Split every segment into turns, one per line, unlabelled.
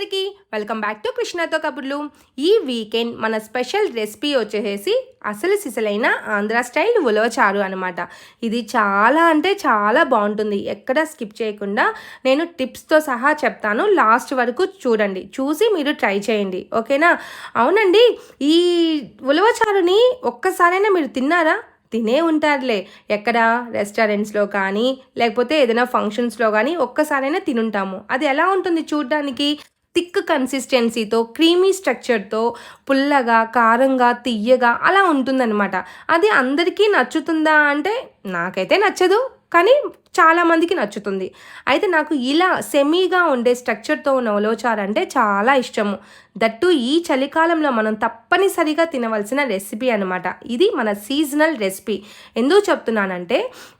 అందరికీ welcome back to కృష్ణతో కబుర్లు. ఈ వీకెండ్ మన స్పెషల్ రెసిపీ వచ్చేసి అసలు సిసలైన ఆంధ్ర స్టైల్ ఉలవచారు అనమాట ఇది చాలా అంటే చాలా బాగుంటుంది. ఎక్కడ స్కిప్ చేయకుండా నేను టిప్స్తో సహా చెప్తాను. లాస్ట్ వరకు చూడండి. చూసి మీరు ట్రై చేయండి. ఓకేనా? అవునండి. ఈ ఉలవచారుని ఒక్కసారైనా మీరు తిన్నారా? తినే ఉంటారులే. ఎక్కడ? రెస్టారెంట్స్లో కానీ లేకపోతే ఏదైనా ఫంక్షన్స్లో కానీ ఒక్కసారైనా తినుంటాము. అది ఎలా ఉంటుంది చూడ్డానికి? థిక్ కన్సిస్టెన్సీతో క్రీమీ స్ట్రక్చర్తో పుల్లగా కారంగా తియ్యగా అలా ఉంటుందన్నమాట. అది అందరికీ నచ్చుతుందా అంటే నాకైతే నచ్చదు. కానీ చాలామందికి నచ్చుతుంది. అయితే నాకు ఇలా సెమీగా ఉండే స్ట్రక్చర్తో ఉన్న ఉలవచారు అంటే చాలా ఇష్టము. దట్టు ఈ చలికాలంలో మనం తప్పనిసరిగా తినవలసిన రెసిపీ అనమాట ఇది మన సీజనల్ రెసిపీ. ఎందుకు చెప్తున్నానంటే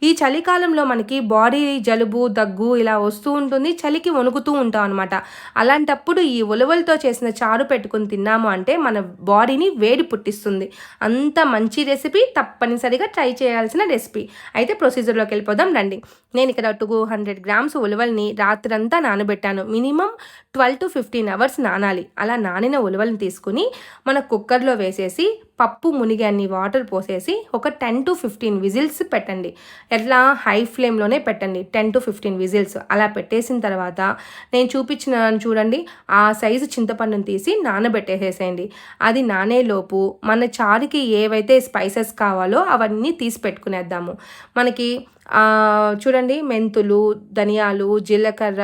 ఈ చలికాలంలో మనకి బాడీ జలుబు దగ్గు ఇలా వస్తూ ఉంటుంది చలికి వణుకుతూ ఉంటాం అనమాట అలాంటప్పుడు ఈ ఉలవలతో చేసిన చారు పెట్టుకుని తిన్నాము అంటే మన బాడీని వేడి పుట్టిస్తుంది. అంత మంచి రెసిపీ తప్పనిసరిగా ట్రై చేయాల్సిన రెసిపీ. అయితే ప్రొసీజర్లోకి వెళ్ళిపోదాం రండి. నేను ఇక్కడ టూ హండ్రెడ్ గ్రామ్స్ ఉలవల్ని రాత్రంతా నానబెట్టాను. Minimum twelve to fifteen hours నానాలి. అలా నానిన ఉలవల్ని తీసుకుని మన కుక్కర్లో వేసేసి పప్పు మునిగి అన్ని వాటర్ పోసేసి ఒక టెన్ టు ఫిఫ్టీన్ విజిల్స్ పెట్టండి. ఎట్లా? హై ఫ్లేమ్లోనే పెట్టండి. టెన్ టు ఫిఫ్టీన్ విజిల్స్ అలా పెట్టేసిన తర్వాత నేను చూపించిన చూడండి. ఆ సైజు చింతపండుని తీసి నానబెట్టేసేసేయండి అది నానేలోపు మన చారుకి ఏవైతే స్పైసెస్ కావాలో అవన్నీ తీసి పెట్టుకునేద్దాము. మనకి చూడండి మెంతులు ధనియాలు జీలకర్ర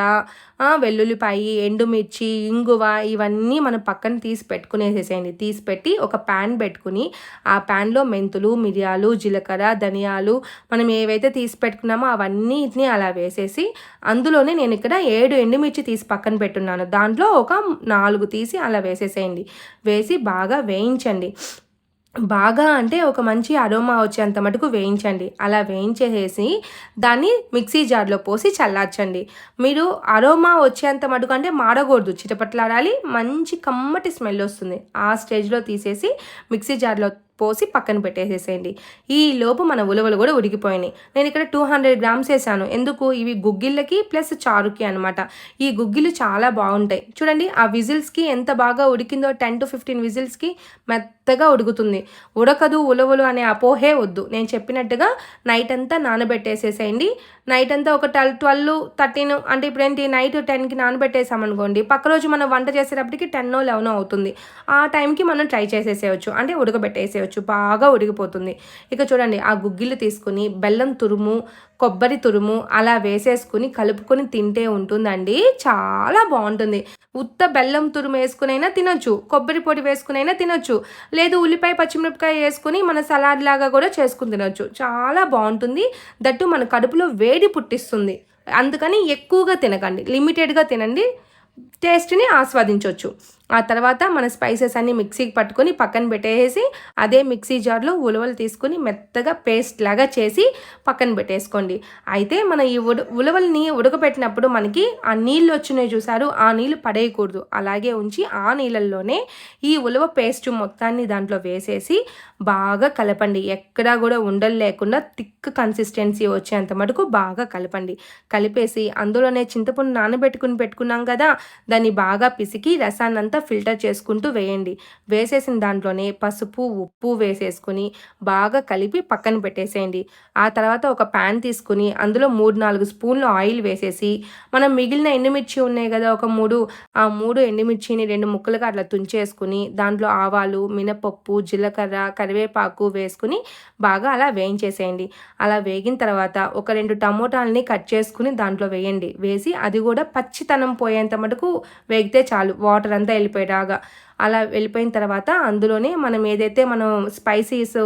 వెల్లుల్లిపాయి ఎండుమిర్చి ఇంగువ ఇవన్నీ మనం పక్కన తీసి పెట్టుకునేసేసేయండి తీసి పెట్టి ఒక ప్యాన్ పెట్టుకుని ఆ ప్యాన్లో మెంతులు మిరియాలు జీలకర్ర ధనియాలు మనం ఏవైతే తీసి పెట్టుకున్నామో అవన్నిటిని అలా వేసేసి అందులోనే నేను ఇక్కడ ఏడు ఎండుమిర్చి తీసి పక్కన పెట్టున్నాను. దాంట్లో ఒక నాలుగు తీసి అలా వేసేసేయండి. వేసి బాగా వేయించండి. బాగా అంటే ఒక మంచి అరోమా వచ్చేంత మటుకు వేయించండి. అలా వేయించేసేసి దాన్ని మిక్సీ జార్లో పోసి చల్లార్చండి. మీరు అరోమా వచ్చేంత మటుకు అంటే మాడకూడదు చిటపట్లాడాలి. మంచి కమ్మటి స్మెల్ వస్తుంది. ఆ స్టేజ్లో తీసేసి మిక్సీ జార్లో పోసి పక్కన పెట్టేసేసేయండి. ఈ లోపు మన ఉలవలు కూడా ఉడికిపోయినాయి. నేను ఇక్కడ టూ హండ్రెడ్ గ్రామ్స్ వేసాను. ఎందుకు? ఇవి గుగ్గిళ్ళకి ప్లస్ చారుకి అనమాట ఈ గుగ్గిలు చాలా బాగుంటాయి. చూడండి ఆ విజిల్స్కి ఎంత బాగా ఉడికిందో టెన్ టు ఫిఫ్టీన్ విజిల్స్కి మెత్తగా ఉడుకుతుంది. ఉడకదు ఉలవలు అనే అపోహే వద్దు. నేను చెప్పినట్టుగా నైట్ అంతా నానబెట్టేసేసేయండి. నైట్ అంతా ఒక ట్వెల్వ్ ట్వెల్వ్ థర్టీన్ అంటే ఇప్పుడు ఏంటి నైట్ టెన్కి నానబెట్టేసామనుకోండి పక్క రోజు మనం వంట చేసేటప్పటికి టెన్ లెవెన్ అవుతుంది. ఆ టైంకి మనం ట్రై చేసేసేయచ్చు అంటే ఉడకబెట్టేసేయచ్చు బాగా ఉడికిపోతుంది. ఇక చూడండి ఆ గుగ్గిలు తీసుకుని బెల్లం తురుము కొబ్బరి తురుము అలా వేసేసుకుని కలుపుకొని తింటే ఉంటుందండి. చాలా బాగుంటుంది. ఉత్త బెల్లం తురుము వేసుకునైనా తినొచ్చు. కొబ్బరి పొడి వేసుకునైనా తినొచ్చు. లేదు ఉల్లిపాయ పచ్చిమిరపకాయ వేసుకుని మన సలాడ్ లాగా కూడా చేసుకుని తినొచ్చు. చాలా బాగుంటుంది. దట్టు మన కడుపులో వేడి పుట్టిస్తుంది. అందుకని ఎక్కువగా తినకండి. లిమిటెడ్గా తినండి. టేస్ట్ని ఆస్వాదించవచ్చు ఆ తర్వాత మన స్పైసెస్ అన్ని మిక్సీకి పట్టుకొని పక్కన పెట్టేసి అదే మిక్సీ జార్లో ఉలవలు తీసుకొని మెత్తగా పేస్ట్ లాగా చేసి పక్కన పెట్టేసుకోండి. అయితే మన ఈ ఉడ ఉలవల్ని ఉడకబెట్టినప్పుడు మనకి ఆ నీళ్ళు వచ్చినాయి చూసారు ఆ నీళ్ళు పడేయకూడదు. అలాగే ఉంచి ఆ నీళ్ళల్లోనే ఈ ఉలవ పేస్ట్ మొత్తాన్ని దాంట్లో వేసేసి బాగా కలపండి. ఎక్కడా కూడా ఉండలు లేకుండా థిక్ కన్సిస్టెన్సీ వచ్చేంత మటుకు బాగా కలపండి. కలిపేసి అందులోనే చింతపండు నానబెట్టుకుని పెట్టుకున్నాం కదా దాన్ని బాగా పిసికి రసాన్నంతా అంతా ఫిల్టర్ చేసుకుంటూ వేయండి. వేసేసిన దాంట్లోనే పసుపు ఉప్పు వేసేసుకుని బాగా కలిపి పక్కన పెట్టేసేయండి. ఆ తర్వాత ఒక ప్యాన్ తీసుకుని అందులో మూడు నాలుగు స్పూన్లు ఆయిల్ వేసేసి మనం మిగిలిన ఎండుమిర్చి ఉన్నాయి కదా ఒక మూడు ఆ మూడు ఎండుమిర్చిని రెండు ముక్కలుగా అట్లా తుంచేసుకుని దాంట్లో ఆవాలు మినపప్పు జీలకర్ర కరివేపాకు వేసుకుని బాగా అలా వేయించేసేయండి. అలా వేగిన తర్వాత ఒక రెండు టమోటాలని కట్ చేసుకుని దాంట్లో వేయండి. వేసి అది కూడా పచ్చితనం పోయేంత మటుకు వేగితే చాలు. వాటర్ అంతా వెళ్ళిపోయేలాగా. అలా వెళ్ళిపోయిన తర్వాత అందులోనే మనం ఏదైతే మనం స్పైసీస్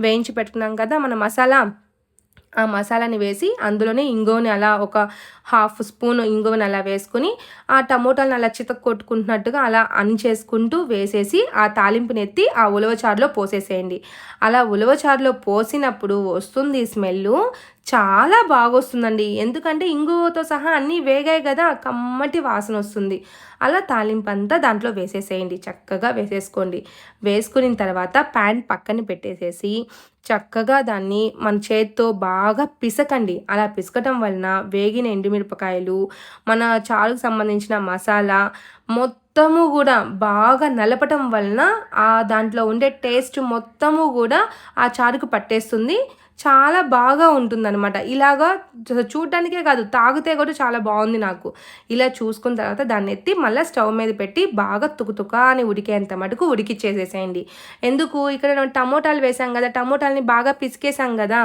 వేయించి పెట్టుకున్నాం కదా మన మసాలా ఆ మసాలాని వేసి అందులోనే ఇంగోని అలా ఒక హాఫ్ స్పూన్ ఇంగోని అలా వేసుకుని ఆ టమోటాలను అలా చితక కొట్టుకుంటున్నట్టుగా అలా అణిచేసుకుంటూ వేసేసి ఆ తాలింపుని ఎత్తి ఆ ఉలవచారులో పోసేసేయండి. అలా ఉలవచారులో పోసినప్పుడు వస్తుంది స్మెల్ చాలా బాగా వస్తుందండి ఎందుకంటే ఇంగువతో సహా అన్నీ వేగాయి కదా కమ్మటి వాసన వస్తుంది. అలా తాలింపు అంతా దాంట్లో వేసేసేయండి. చక్కగా వేసేసుకోండి. వేసుకున్న తర్వాత ప్యాన్ పక్కన పెట్టేసేసి చక్కగా దాన్ని మన చేత్తో బాగా పిసకండి. అలా పిసకటం వలన వేగిన ఎండుమిరపకాయలు మన చారుకు సంబంధించిన మసాలా మొత్తము కూడా బాగా నలపటం వలన ఆ దాంట్లో ఉండే టేస్ట్ మొత్తము కూడా ఆ చారుకు పట్టేస్తుంది. చాలా బాగా ఉంటుందన్నమాట. ఇలాగా చూడటానికే కాదు తాగితే కూడా చాలా బాగుంది నాకు. ఇలా చూసుకున్న తర్వాత దాన్ని ఎత్తి మళ్ళీ స్టవ్ మీద పెట్టి బాగా తుకుతుక అని ఉడికేంత మటుకు ఉడికిచ్చేసేసేయండి. ఎందుకు? ఇక్కడ టమోటాలు వేసాం కదా టమోటాలని బాగా పిసికేసాం కదా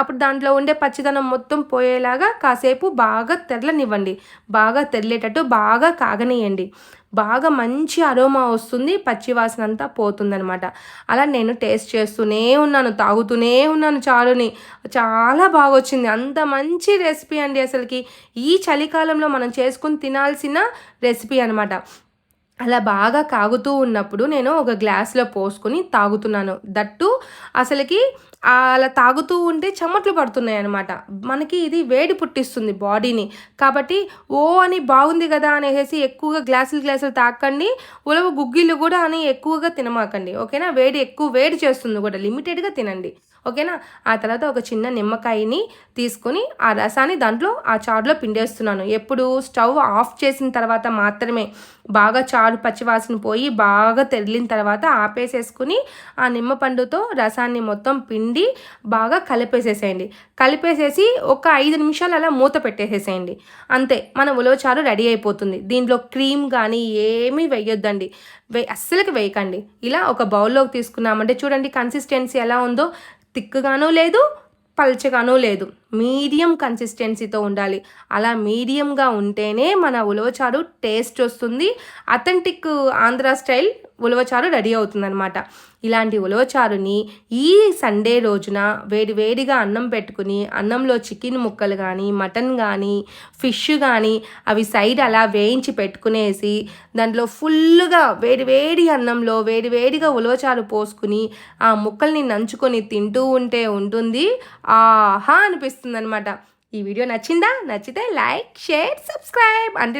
అప్పుడు దాంట్లో ఉండే పచ్చిదనం మొత్తం పోయేలాగా కాసేపు బాగా తెరలనివ్వండి. బాగా తెరలేటట్టు బాగా కాగనియండి. బాగా మంచి అరోమా వస్తుంది పచ్చివాసన అంతా పోతుందనమాట అలా నేను టేస్ట్ చేస్తూనే ఉన్నాను తాగుతూనే ఉన్నాను చారుని. చాలా బాగా వచ్చింది అంత మంచి రెసిపీ అండి అసలుకి. ఈ చలికాలంలో మనం చేసుకుని తినాల్సిన రెసిపీ అనమాట అలా బాగా కాగుతూ ఉన్నప్పుడు నేను ఒక గ్లాస్లో పోసుకొని తాగుతున్నాను. దట్టు అసలుకి అలా తాగుతూ ఉంటే చెమట్లు పడుతున్నాయి అనమాట మనకి ఇది వేడి పుట్టిస్తుంది బాడీని. కాబట్టి ఓ అని బాగుంది కదా అనేసి ఎక్కువగా గ్లాసులు గ్లాసులు తాకండి. ఉలవ గుగ్గిళ్ళు కూడా అని ఎక్కువగా తినమాకండి. ఓకేనా? వేడి ఎక్కువ వేడి చేస్తుంది కూడా. లిమిటెడ్గా తినండి. ఓకేనా? ఆ తర్వాత ఒక చిన్న నిమ్మకాయని తీసుకొని ఆ రసాన్ని దాంట్లో ఆ చారులో పిండేస్తున్నాను. ఎప్పుడు స్టవ్ ఆఫ్ చేసిన తర్వాత మాత్రమే. బాగా చారు పచ్చివాసన పోయి బాగా తెరిలిన తర్వాత ఆపేసేసుకుని ఆ నిమ్మపండుతో రసాన్ని మొత్తం పిండి బాగా కలిపేసేసేయండి. కలిపేసేసి ఒక ఐదు నిమిషాలు అలా మూత పెట్టేసేసేయండి. అంతే మన ఉలవచారు రెడీ అయిపోతుంది. దీంట్లో క్రీమ్ కానీ ఏమీ వేయొద్దండి. వే అస్సలకి వేయకండి. ఇలా ఒక బౌల్లోకి తీసుకున్నామంటే చూడండి కన్సిస్టెన్సీ ఎలా ఉందో. తిక్కుగానూ లేదు పల్చగానూ లేదు. మీడియం కన్సిస్టెన్సీతో ఉండాలి. అలా మీడియంగా ఉంటేనే మన ఉలవచారు టేస్ట్ వస్తుంది. అథెంటిక్ ఆంధ్ర స్టైల్ ఉలవచారు రెడీ అవుతుందనమాట ఇలాంటి ఉలవచారుని ఈ సండే రోజున వేడి వేడిగా అన్నం పెట్టుకుని అన్నంలో చికెన్ ముక్కలు కానీ మటన్ కానీ ఫిష్ కానీ అవి సైడ్ అలా వేయించి పెట్టుకునేసి దాంట్లో ఫుల్గా వేడి వేడి అన్నంలో వేడి వేడిగా ఉలవచారు పోసుకుని ఆ ముక్కల్ని నంచుకొని తింటూ ఉంటే ఉంటుంది. ఆహా అనిపిస్తుంది. అనిపిస్తుంది అనమాట ఈ వీడియో నచ్చిందా? నచ్చితే లైక్ షేర్ సబ్స్క్రైబ్. అంటే